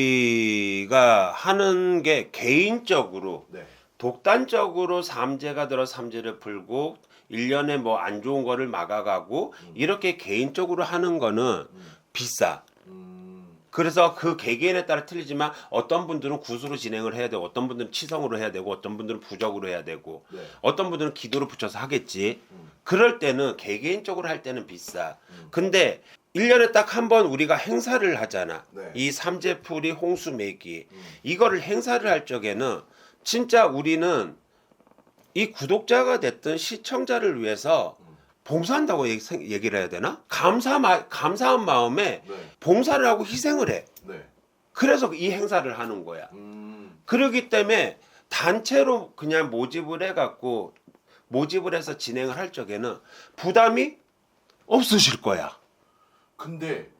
우리가 하는 게 개인적으로 네. 독단적으로 삼재가 들어 삼재를 풀고 일년에 뭐 안 좋은 거를 막아가고 이렇게 개인적으로 하는 거는 비싸. 음. 그래서 그 개개인에 따라 틀리지만 어떤 분들은 구수로 진행을 해야 되고 어떤 분들은 치성으로 해야 되고 어떤 분들은 부적으로 해야 되고 네. 어떤 분들은 기도를 붙여서 하겠지. 음. 그럴 때는 개개인적으로 할 때는 비싸. 근데 일년에 딱 한 번 우리가 행사를 하잖아. 네. 이 삼재풀이 홍수 매기. 음. 이거를 행사를 할 적에는 진짜 우리는 이 구독자가 됐든 시청자를 위해서 봉사한다고 얘기, 생- 얘기 를 해야 되나? 감사 마, 감사한 마음에 네. 봉사를 하고 희생을 해. 네. 그래서 이 행사를 하는 거야. 음. 그러기 때문에 단체로 그냥 모집을 해갖고 모집을 해서 진행을 할 적에는 부담이 없으실 거야. 근데